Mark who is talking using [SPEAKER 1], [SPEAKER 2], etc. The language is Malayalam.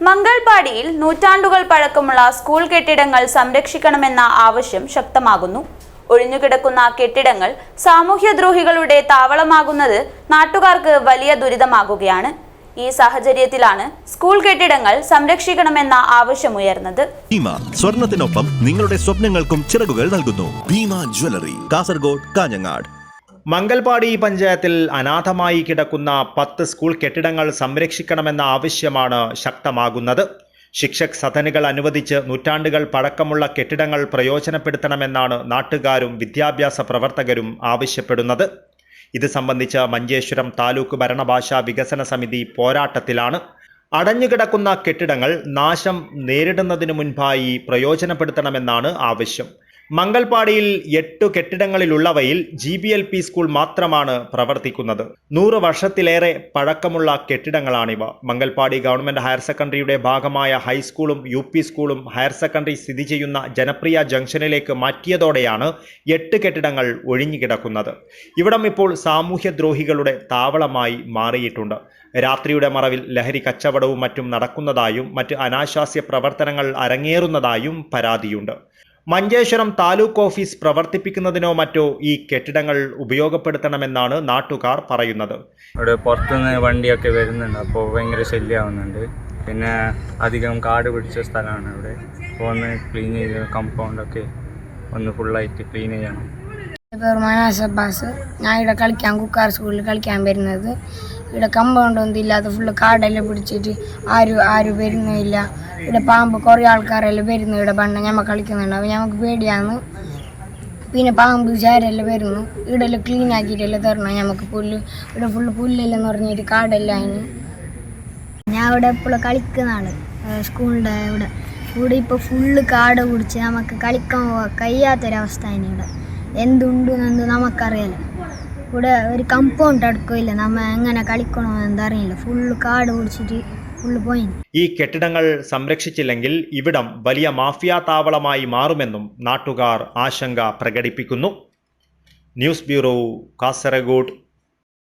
[SPEAKER 1] മംഗൾപാടിയിൽ നൂറ്റാണ്ടുകൾ പഴക്കമുള്ള സ്കൂൾ കെട്ടിടങ്ങൾ സംരക്ഷിക്കണമെന്ന ആവശ്യം ശക്തമാകുന്നു. ഒഴിഞ്ഞുകിടക്കുന്ന കെട്ടിടങ്ങൾ സാമൂഹ്യദ്രോഹികളുടെ താവളമാകുന്നത് നാട്ടുകാർക്ക് വലിയ ദുരിതമാകുകയാണ്. ഈ സാഹചര്യത്തിലാണ് സ്കൂൾ കെട്ടിടങ്ങൾ സംരക്ഷിക്കണമെന്ന ആവശ്യമുയർന്നത്.
[SPEAKER 2] ഭീമ സ്വർണത്തിനൊപ്പം നിങ്ങളുടെ സ്വപ്നങ്ങൾക്കും ചിറകുകൾ നൽകുന്നു. ഭീമ ജ്വല്ലറി കാസർഗോഡ് കാഞ്ഞങ്ങാട്.
[SPEAKER 3] മംഗൽപാടി പഞ്ചായത്തിൽ അനാഥമായി കിടക്കുന്ന പത്ത് സ്കൂൾ കെട്ടിടങ്ങൾ സംരക്ഷിക്കണമെന്ന ആവശ്യമാണ് ശക്തമാകുന്നത്. ശിക്ഷക് സദനുകൾ അനുവദിച്ച് നൂറ്റാണ്ടുകൾ പഴക്കമുള്ള കെട്ടിടങ്ങൾ പ്രയോജനപ്പെടുത്തണമെന്നാണ് നാട്ടുകാരും വിദ്യാഭ്യാസ പ്രവർത്തകരും ആവശ്യപ്പെടുന്നത്. ഇത് സംബന്ധിച്ച് മഞ്ചേശ്വരം താലൂക്ക് ഭരണഭാഷാ വികസന സമിതി പോരാട്ടത്തിലാണ്. അടഞ്ഞുകിടക്കുന്ന കെട്ടിടങ്ങൾ നാശം നേരിടുന്നതിനു മുൻപായി പ്രയോജനപ്പെടുത്തണമെന്നാണ് ആവശ്യം. മംഗൽപാടിയിൽ എട്ടു കെട്ടിടങ്ങളിലുള്ളവയിൽ G B L P school മാത്രമാണ് പ്രവർത്തിക്കുന്നത്. നൂറ് വർഷത്തിലേറെ പഴക്കമുള്ള കെട്ടിടങ്ങളാണിവ. മംഗൽപാടി ഗവൺമെന്റ് ഹയർ സെക്കൻഡറിയുടെ ഭാഗമായ ഹൈസ്കൂളും യു പി സ്കൂളും ഹയർ സെക്കൻഡറി സ്ഥിതി ചെയ്യുന്ന ജനപ്രിയ ജംഗ്ഷനിലേക്ക് മാറ്റിയതോടെയാണ് എട്ട് കെട്ടിടങ്ങൾ ഒഴിഞ്ഞുകിടക്കുന്നത്. ഇവിടം ഇപ്പോൾ സാമൂഹ്യദ്രോഹികളുടെ താവളമായി മാറിയിട്ടുണ്ട്. രാത്രിയുടെ മറവിൽ ലഹരി കച്ചവടവും മറ്റും നടക്കുന്നതായും മറ്റ് അനാശാസ്യ പ്രവർത്തനങ്ങൾ അരങ്ങേറുന്നതായും പരാതിയുണ്ട്. മഞ്ചേശ്വരം താലൂക്ക് ഓഫീസ് പ്രവർത്തിപ്പിക്കുന്നതിനോ മറ്റോ ഈ കെട്ടിടങ്ങൾ ഉപയോഗപ്പെടുത്തണമെന്നാണ് നാട്ടുകാർ പറയുന്നത്.
[SPEAKER 4] ഇവിടെ പുറത്തുനിന്ന് വണ്ടിയൊക്കെ വരുന്നുണ്ട്. അപ്പോൾ ഭയങ്കര ശല്യമാവുന്നുണ്ട്. പിന്നെ അധികം കാട് പിടിച്ച സ്ഥലമാണ് ഇവിടെ അപ്പോൾ ഒന്ന് ക്ലീൻ ചെയ്ത് കമ്പൗണ്ടൊക്കെ ഒന്ന് ഫുള്ളായിട്ട് ക്ലീൻ ചെയ്യണം.
[SPEAKER 5] എന്റെ പേര് മനാസ് അബ്ബാസ് ഞാൻ ഇവിടെ കളിക്കാൻ കുക്കാർ സ്കൂളിൽ കളിക്കാൻ വരുന്നത്. ഇവിടെ കമ്പൗണ്ട് ഒന്നും ഇല്ലാതെ ഫുള്ള് കാടെല്ലാം പിടിച്ചിട്ട് ആരും ആരും വരുന്നില്ല ഇവിടെ പാമ്പ് കുറേ ആൾക്കാരെല്ലാം വരുന്നു ഇവിടെ പണ്ട് ഞമ്മ കളിക്കുന്നുണ്ട്. അപ്പോൾ ഞമ്മക്ക് പേടിയാന്ന് പിന്നെ പാമ്പ് ചാരെല്ലാം വരുന്നു. ഇവിടെ എല്ലാം ക്ലീൻ ആക്കിയിട്ടെല്ലാം തരണം. ഞമ്മക്ക് പുല്ല് ഇവിടെ ഫുള്ള് പുല്ലെല്ലാം നിറഞ്ഞിട്ട് കാടെല്ലാം അതിന്. ഞാൻ ഇവിടെ എപ്പോഴും കളിക്കുന്നതാണ്. സ്കൂളിന്റെ ഇവിടെ. ഇവിടെ ഇപ്പോൾ ഫുള്ള് കാട് പിടിച്ച് നമുക്ക് കളിക്കാൻ പോകാൻ കഴിയാത്തൊരവസ്ഥ ആണ് ഇവിടെ. എന്തുണ്ട് എന്ന് നമുക്കറിയാലോ ഇവിടെ ഒരു കമ്പൗണ്ട് അടുക്കില്ല നമ്മ എങ്ങനെ കളിക്കണോ എന്തറിയില്ല. ഫുള്ള് കാട് പോയി
[SPEAKER 3] ഈ കെട്ടിടങ്ങൾ സംരക്ഷിച്ചില്ലെങ്കിൽ ഇവിടം വലിയ മാഫിയ താവളമായി മാറുമെന്നും നാട്ടുകാർ ആശങ്ക പ്രകടിപ്പിക്കുന്നു. News bureau Kasaragod.